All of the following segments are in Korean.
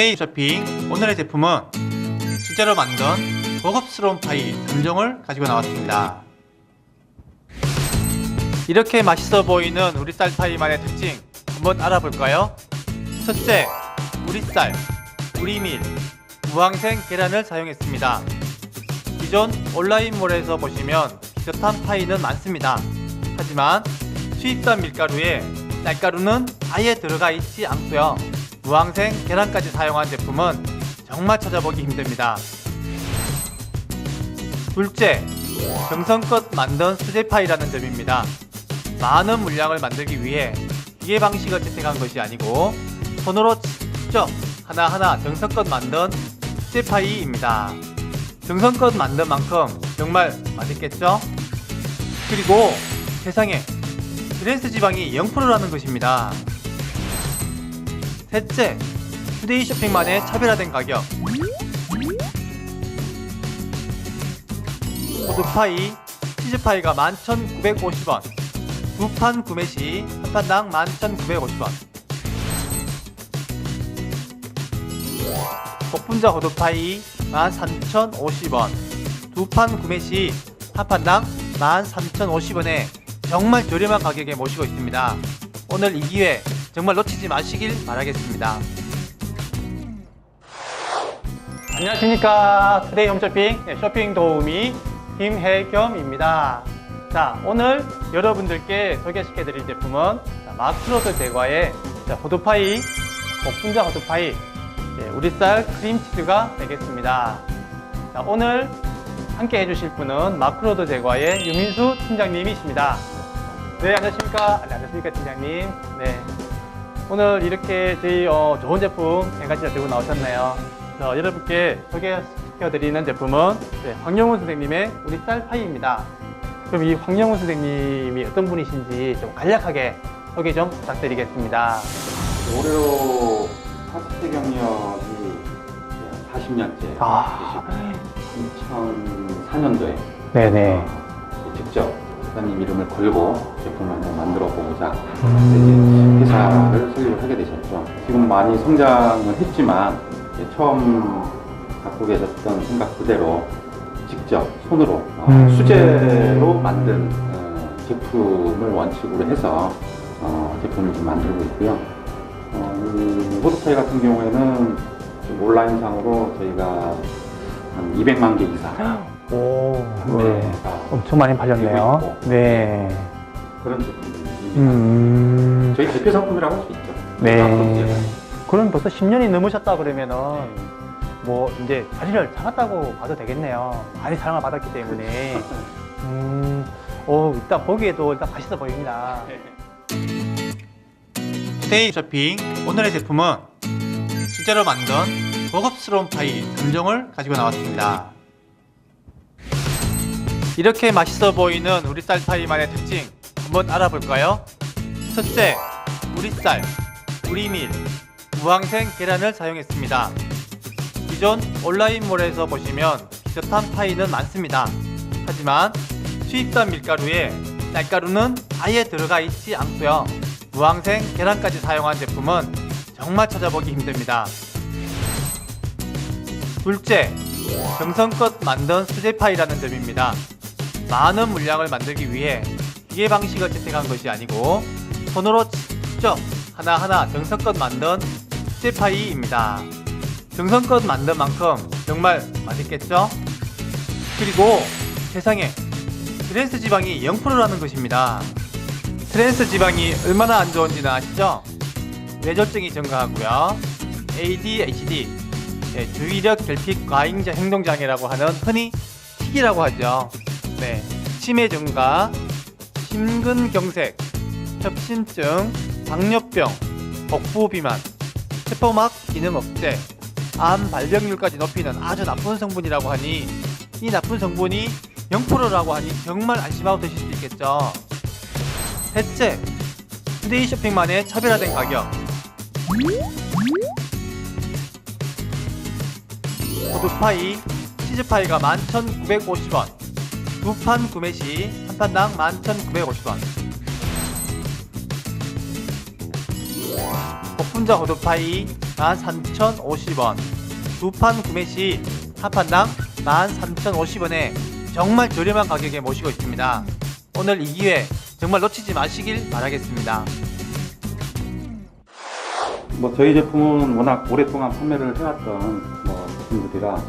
투데이 쇼핑 오늘의 제품은 수제로 만든 고급스러운 파이 3종을 가지고 나왔습니다. 이렇게 맛있어 보이는 우리 쌀 파이만의 특징 한번 알아볼까요? 첫째, 우리 쌀, 우리 밀, 무항생 계란을 사용했습니다. 기존 온라인몰에서 보시면 비슷한 파이는 많습니다. 하지만 수입산 밀가루에 쌀가루는 아예 들어가 있지 않고요. 무항생 계란까지 사용한 제품은 정말 찾아보기 힘듭니다. 둘째, 정성껏 만든 수제파이라는 점입니다. 많은 물량을 만들기 위해 기계 방식을 채택한 것이 아니고 손으로 직접 하나하나 정성껏 만든 수제파이입니다. 정성껏 만든 만큼 정말 맛있겠죠? 그리고 세상에 트랜스 지방이 0%라는 것입니다. 셋째, 투데이 쇼핑만의 차별화된 가격. 호두파이, 치즈파이가 11,950원. 두 판 구매 시 한 판당 11,950원. 복분자 호두파이 13,050원. 두 판 구매 시 한 판당 13,050원에 정말 저렴한 가격에 모시고 있습니다. 오늘 이 기회 정말 놓치지 마시길 바라겠습니다. 안녕하십니까. 투데이 홈쇼핑 네, 쇼핑 도우미 김혜겸입니다. 자, 오늘 여러분들께 소개시켜 드릴 제품은 자, 마크로드 제과의 자, 호두파이, 복분자 호두파이, 예, 우리 쌀 크림치즈가 되겠습니다. 자, 오늘 함께 해주실 분은 마크로드 제과의 유민수 팀장님이십니다. 네, 안녕하십니까. 네, 안녕하십니까, 팀장님. 네. 오늘 이렇게 저희 어, 좋은 제품 세 가지 들고 나오셨네요. 자, 여러분께 소개시켜드리는 제품은 네, 황영훈 선생님의 우리 쌀파이입니다. 그럼 이 황영훈 선생님이 어떤 분이신지 좀 간략하게 소개 좀 부탁드리겠습니다. 올해로 파스트 경력이 40년째 아. 2004년도에 네네. 직접 회사님 이름을 걸고 제품을 만들어 보고자 음. 회사를 설립을 하게 되셨죠. 지금 많이 성장을 했지만 처음 갖고 계셨던 생각 그대로 직접 손으로 어, 음. 수제로 만든 어, 제품을 원칙으로 해서 어, 제품을 좀 만들고 있고요. 어, 이 호두파이 같은 경우에는 좀 온라인상으로 저희가 한 200만 개 이상 오, 네. 엄청 많이 팔렸네요. 있고. 네. 그런 제품입니다. 음. 저희 대표 상품이라고 할 수 있죠. 네. 그럼 벌써 10년이 넘으셨다 그러면은 뭐 이제 자리를 잡았다고 봐도 되겠네요. 많이 사랑을 받았기 때문에. 음, 오, 일단 보기에도 일단 맛있어 보입니다. 투데이 쇼핑 오늘의 제품은 수제로 만든 고급스러운 파이 3종을 가지고 나왔습니다. 이렇게 맛있어 보이는 우리 쌀 파이만의 특징 한번 알아볼까요? 첫째, 우리 쌀, 우리 밀, 무항생 계란을 사용했습니다. 기존 온라인몰에서 보시면 비슷한 파이는 많습니다. 하지만 수입산 밀가루에 쌀가루는 아예 들어가 있지 않고요. 무항생 계란까지 사용한 제품은 정말 찾아보기 힘듭니다. 둘째, 정성껏 만든 수제파이라는 점입니다. 많은 물량을 만들기 위해 기계 방식을 채택한 것이 아니고 손으로 직접 하나하나 정성껏 만든 수제파이입니다. 정성껏 만든 만큼 정말 맛있겠죠? 그리고 세상에 트랜스 지방이 0%라는 것입니다. 트랜스 지방이 얼마나 안 좋은지는 아시죠? 뇌졸중이 증가하고요. ADHD, 네, 주의력 결핍 과잉자 행동장애라고 하는 흔히 틱이라고 하죠. 네, 치매 증가, 심근경색, 협심증, 당뇨병, 복부 비만, 세포막 기능 억제, 암 발병률까지 높이는 아주 나쁜 성분이라고 하니 이 나쁜 성분이 0%라고 하니 정말 안심하고 드실 수 있겠죠. 셋째, 투데이 쇼핑만의 차별화된 가격. 호두파이, 치즈파이가 11,950원. 두 판 구매 시 한 판당 11,950원. 복분자 호두파이 13,050원. 두 판 구매 시 한 판당 13,050원에 정말 저렴한 가격에 모시고 있습니다. 오늘 이 기회 정말 놓치지 마시길 바라겠습니다. 뭐 저희 제품은 워낙 오랫동안 판매를 해왔던 뭐 제품들이라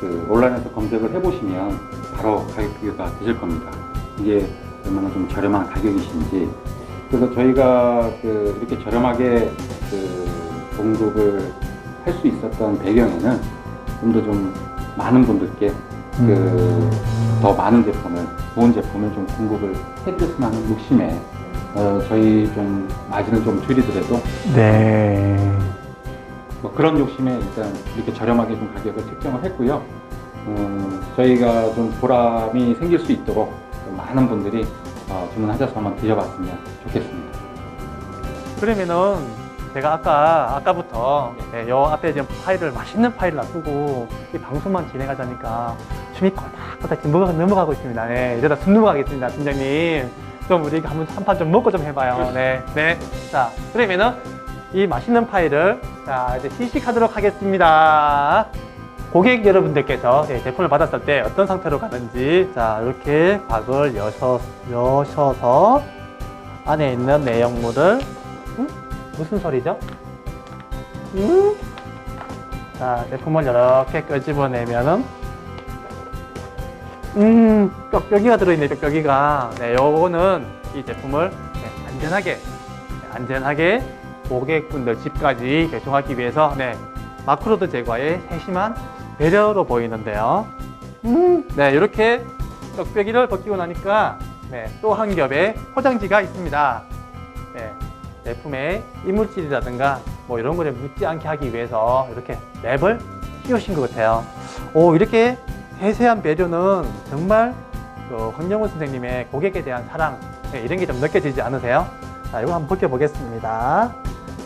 그 온라인에서 검색을 해보시면 바로 가격 비교가 되실 겁니다. 이게 얼마나 좀 저렴한 가격이신지 그래서 저희가 그 이렇게 저렴하게 그 공급을 할 수 있었던 배경에는 좀 더좀 많은 분들께 그더 많은 제품을 좋은 제품을 좀 공급을 해드렸으면 하는 욕심에 어, 저희 좀 마진을 좀 줄이더라도 네. 뭐 그런 욕심에 일단 이렇게 저렴하게 좀 가격을 책정을 했고요. 음, 저희가 좀 보람이 생길 수 있도록 좀 많은 분들이 어, 주문하셔서 한번 드셔봤으면 좋겠습니다. 그러면은 제가 아까 아까부터 네, 요 앞에 지금 파일을 맛있는 파일을 놔두고 이 방송만 진행하자니까 춤이 꼴딱꼴딱 지금 넘어가- 넘어가고 있습니다. 네, 이러다 숨 넘어가겠습니다, 팀장님. 좀 우리 한번 한판 좀 먹고 좀 해봐요. 네, 네. 자, 그러면은 이 맛있는 파일을 자 이제 시식하도록 하겠습니다. 고객 여러분들께서 예, 제품을 받았을 때 어떤 상태로 가는지 자 이렇게 박을 여셔, 여셔서 안에 있는 내용물을 음? 무슨 소리죠? 음? 자 제품을 이렇게 끄집어내면은 음 뾱뾱이가 들어있네 뾱뾱이가 네 요거는 이 제품을 네, 안전하게 네, 안전하게 고객분들 집까지 배송하기 위해서 네 마크로드 제거의 세심한 배려로 보이는데요. 음, 네, 이렇게 떡배기를 벗기고 나니까 네, 또 한 겹의 포장지가 있습니다. 네, 제품의 이물질이라든가 뭐 이런 거를 묻지 않게 하기 위해서 이렇게 랩을 씌우신 것 같아요. 오, 이렇게 세세한 배려는 정말 그 황영훈 선생님의 고객에 대한 사랑 네, 이런 게 좀 느껴지지 않으세요? 자, 이거 한번 벗겨보겠습니다.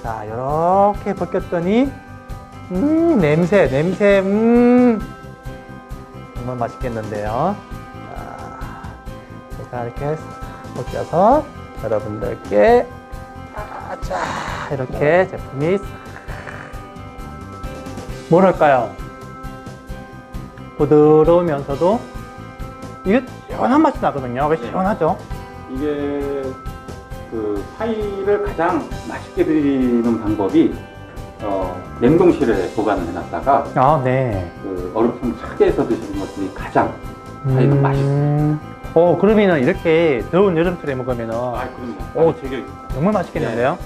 자, 이렇게 벗겼더니 음, 냄새, 냄새, 음. 정말 맛있겠는데요. 자, 제가 이렇게 벗겨서 여러분들께, 아, 자, 이렇게 제품이, 뭐랄까요. 부드러우면서도, 이게 시원한 맛이 나거든요. 왜 네. 시원하죠? 이게 그 파이를 가장 맛있게 드리는 방법이 어, 냉동실에 보관을 해놨다가 아, 네. 그 얼음통 차게 해서 드시는 것들이 가장 파이가 맛있어요. 어, 그러면은 이렇게 더운 여름철에 먹으면은 아, 그럼요. 오, 오, 제격이 정말 맛있겠는데요?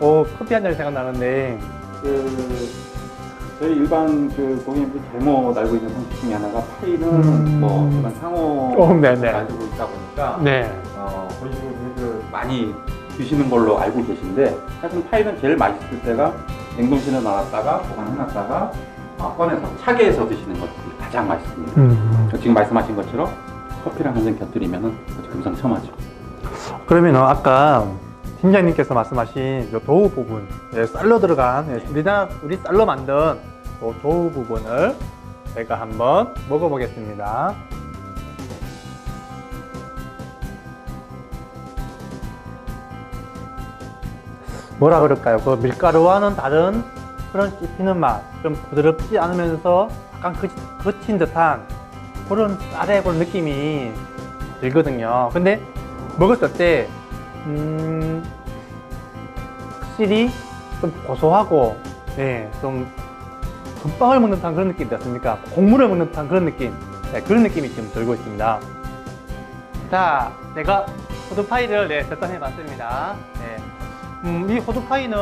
오, 커피 한 잔 생각나는데. 그 저희 일반 그 고객님들이 잘못 알고 있는 상식 중에 하나가 파이는 음. 뭐 일반 상호 어, 네네. 가지고 있다 보니까 네. 어, 그런 식으로 그 많이 드시는 걸로 알고 계신데 사실 파이는 제일 맛있을 때가 냉동실에 놔놨다가 보관해놨다가 어, 꺼내서 차게 해서 드시는 것들이 가장 맛있습니다. 음. 지금 말씀하신 것처럼 커피랑 한 잔 곁들이면은 금상첨화죠. 그러면은 아까 팀장님께서 말씀하신 요 도우 부분, 예, 쌀로 들어간, 예, 우리나라, 우리 쌀로 만든 요 도우 부분을 제가 한번 먹어보겠습니다. 뭐라 그럴까요? 그 밀가루와는 다른 그런 씹히는 맛, 좀 부드럽지 않으면서 약간 그, 거친 듯한 그런 쌀의 그런 느낌이 들거든요. 근데 먹었을 때, 음, 확실히 좀 고소하고, 네, 좀 금빵을 먹는 듯한 그런 느낌이 었습니까 곡물을 먹는 듯한 그런 느낌. 네, 그런 느낌이 지금 들고 있습니다. 자, 제가 호두파이를 네, 절단해 봤습니다. 네. 음, 이 호두파이는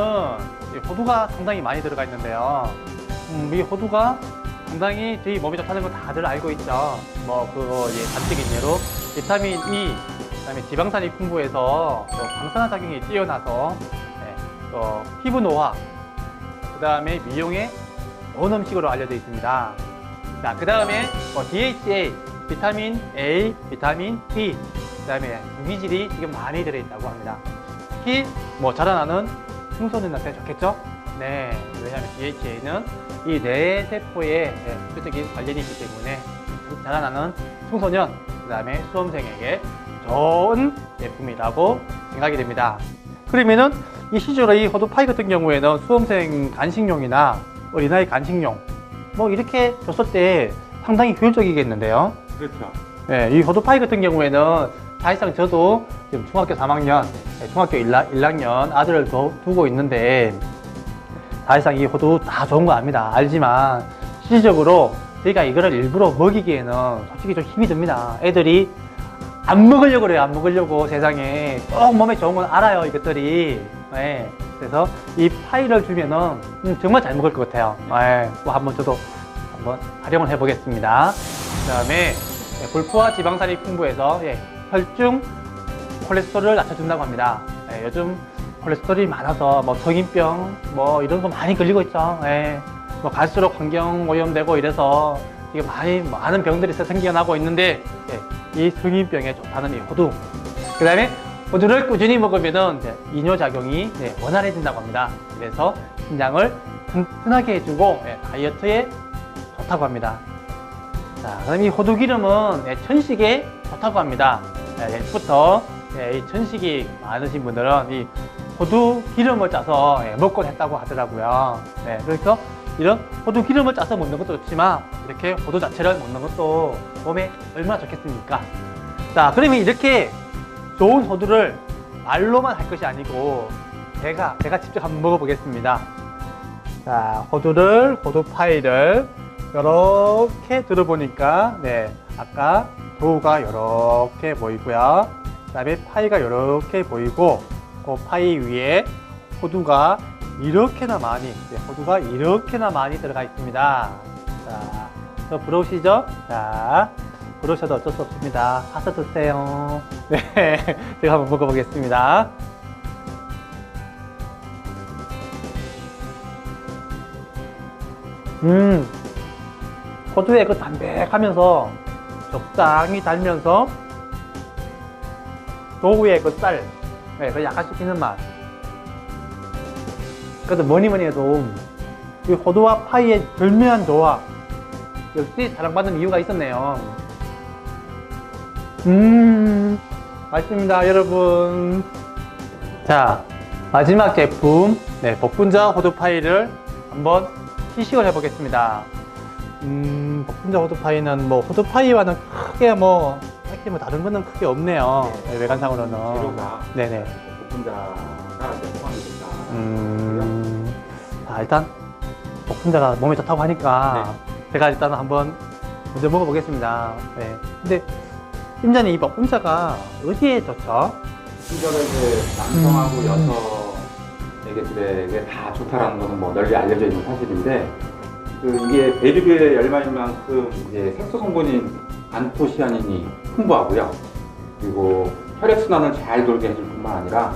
이 호두가 상당히 많이 들어가 있는데요. 음, 이 호두가 상당히 저희 몸에 좋다는 거 다들 알고 있죠. 뭐, 그거, 예, 단적인 예로 비타민 E, 그다음에 지방산이 풍부해서 또 방사능 작용이 뛰어나서 예, 또 피부 노화, 그다음에 미용에 좋은 음식으로 알려져 있습니다. 자, 그다음에 뭐 DHA, 비타민 A, 비타민 B, 그다음에 유기질이 지금 많이 들어있다고 합니다. 특히 뭐 자라나는 청소년한테 좋겠죠? 네, 왜냐하면 DHA는 이 뇌세포에 네, 직접적인 관련이 있기 때문에 자라나는 청소년, 그 다음에 수험생에게 좋은 제품이라고 생각이 됩니다. 그러면은 이이 호두파이 같은 경우에는 수험생 간식용이나 어린아이 간식용 뭐 이렇게 줬을 때 상당히 효율적이겠는데요. 그렇죠. 네, 이 호두파이 같은 경우에는 사실상 저도 지금 중학교 3학년, 네, 중학교 1, 1학 년 아들을 두, 두고 있는데 사실상 이 호두 다 좋은 거 압니다. 알지만 실질적으로 저희가 이거를 일부러 먹이기에는 솔직히 좀 힘이 듭니다. 애들이 안 먹으려고 그래요. 안 먹으려고 세상에 꼭 몸에 좋은 건 알아요. 이것들이. 네. 그래서 이 파이를 주면은 음, 정말 잘 먹을 것 같아요. 네. 뭐 한번 저도 한번 활용을 해보겠습니다. 그 다음에 네, 불포화 지방산이 풍부해서 예, 혈중 콜레스테롤을 낮춰준다고 합니다. 예, 요즘 콜레스테롤이 많아서 뭐 성인병 뭐 이런 거 많이 걸리고 있죠. 예, 뭐 갈수록 환경 오염되고 이래서 이게 많이 많은 병들이 생겨나고 있는데 예, 이 성인병에 좋다는 이 호두. 그다음에 호두를 꾸준히 먹으면은 이뇨 작용이 예, 원활해진다고 합니다. 그래서 신장을 튼튼하게 해주고 예, 다이어트에 좋다고 합니다. 자, 그럼 이 호두 기름은 예, 천식에 좋다고 합니다. 예, 예부터 예, 이 천식이 많으신 분들은 이 호두 기름을 짜서 예, 먹곤 했다고 하더라고요. 네, 그래서 이런 호두 기름을 짜서 먹는 것도 좋지만 이렇게 호두 자체를 먹는 것도 몸에 얼마나 좋겠습니까? 자, 그러면 이렇게 좋은 호두를 말로만 할 것이 아니고 제가 제가 직접 한번 먹어보겠습니다. 자, 호두를 호두 파이를 이렇게 들어보니까 네 아까 도우가 이렇게 보이고요. 그 다음에 파이가 이렇게 보이고 그 파이 위에 호두가 이렇게나 많이 네, 호두가 이렇게나 많이 들어가 있습니다. 자, 저 부러우시죠? 자, 부러우셔도 어쩔 수 없습니다. 사서 드세요. 네, 제가 한번 먹어보겠습니다. 음, 호두의 그 담백하면서 적당히 달면서 도우의 그 쌀, 네, 그 씹히는 맛. 그래도 뭐니 뭐니 해도 이 호두와 파이의 절묘한 조합. 역시 사랑받는 이유가 있었네요. 음, 맛있습니다, 여러분. 자, 마지막 제품, 네, 복분자 호두파이를 한번 시식을 해보겠습니다. 음, 복분자 호두파이는 뭐 호두파이와는 크게 뭐, 딱히 뭐 다른 거는 크게 없네요. 네, 외관상으로는. 재료가 네네. 복분자가 이제 포함이 된다. 음, 자, 일단 복분자가 몸에 좋다고 하니까 제가 일단 한번 먼저 먹어보겠습니다. 네. 근데 팀장님 이 복분자가 어디에 좋죠? 심지어는 이제 남성하고 음. 여성에게들에게 다 좋다라는 것은 뭐 널리 알려져 있는 사실인데 그 이게 베리베의 열마인 만큼 이제 색소 성분인 안토시아닌이 풍부하고요. 그리고 혈액 순환을 잘 돌게 해줄 뿐만 아니라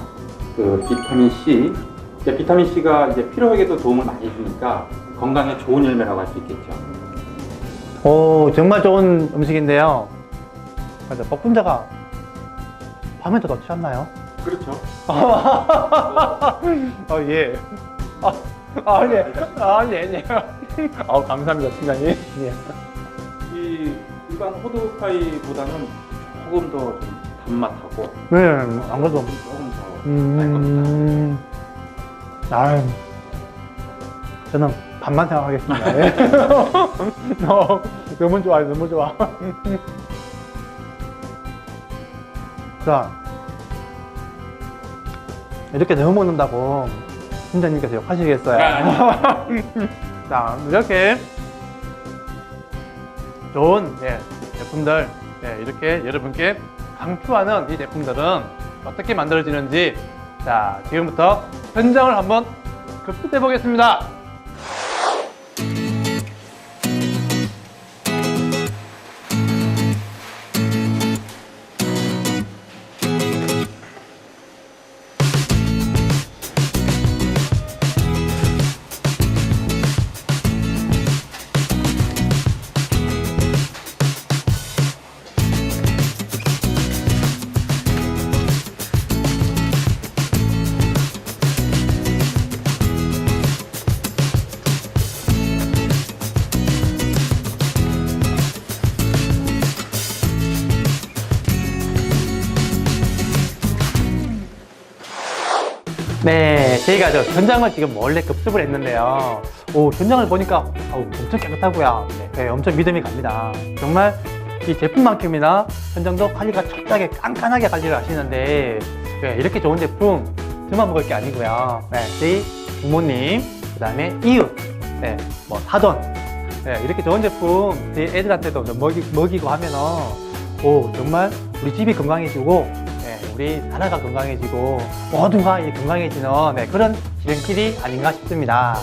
그 비타민 C, 이제 비타민 C가 이제 피로에게도 도움을 많이 주니까 건강에 좋은 열매라고 할 수 있겠죠. 오, 정말 좋은 음식인데요. 맞아, 복분자가 밤에도 넣지 않나요? 그렇죠. 아, 예. 아, 아, 예. 아, 예, 예. 아, 감사합니다, 팀장님. 예. 이 일반 호두파이보다는 조금 더좀 단맛하고 네, 안 그래도. 조금 더날 겁니다. 음, 아, 저는 반만 생각하겠습니다. 예. 어, 너무 좋아요, 너무 좋아. 자, 이렇게 너무 먹는다고 팀장님께서 욕하시겠어요. 자, 이렇게 좋은 예, 제품들 예, 이렇게 여러분께 강추하는 이 제품들은 어떻게 만들어지는지 자 지금부터 현장을 한번 급습해 보겠습니다. 네, 저희가 저 현장을 지금 몰래 급습을 했는데요. 오, 현장을 보니까 아우, 엄청 깨끗하고요. 네, 네, 엄청 믿음이 갑니다. 정말 이 제품만큼이나 현장도 관리가 철저하게 깐깐하게 관리를 하시는데 네, 이렇게 좋은 제품 저만 먹을 게 아니고요. 네, 저희 부모님, 그 다음에 이웃, 네, 뭐 사돈, 네, 이렇게 좋은 제품 저희 애들한테도 좀 먹이, 먹이고 하면은 오, 정말 우리 집이 건강해지고 네, 우리 나라가 건강해지고 모두가 이 건강해지는 네, 그런 지름길이 아닌가 싶습니다.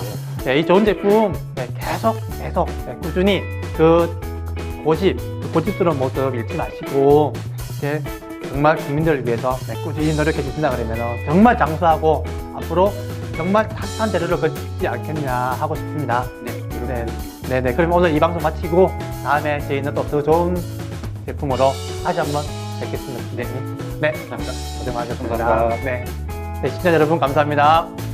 네, 이 좋은 제품 네, 계속 계속 네, 꾸준히 그 고집, 그 고집스러운 모습 잃지 마시고 이제 정말 국민들을 위해서 네, 꾸준히 노력해 주신다 그러면 정말 장수하고 앞으로 정말 탁한 대로를 걷지 않겠냐 하고 싶습니다. 네, 네, 네, 네. 그럼 오늘 이 방송 마치고 다음에 저희는 또 더 좋은 제품으로 다시 한번 뵙겠습니다. 네, 네, 감사합니다. 고생 많으셨습니다. 감사합니다. 네, 네, 시청자 여러분 감사합니다.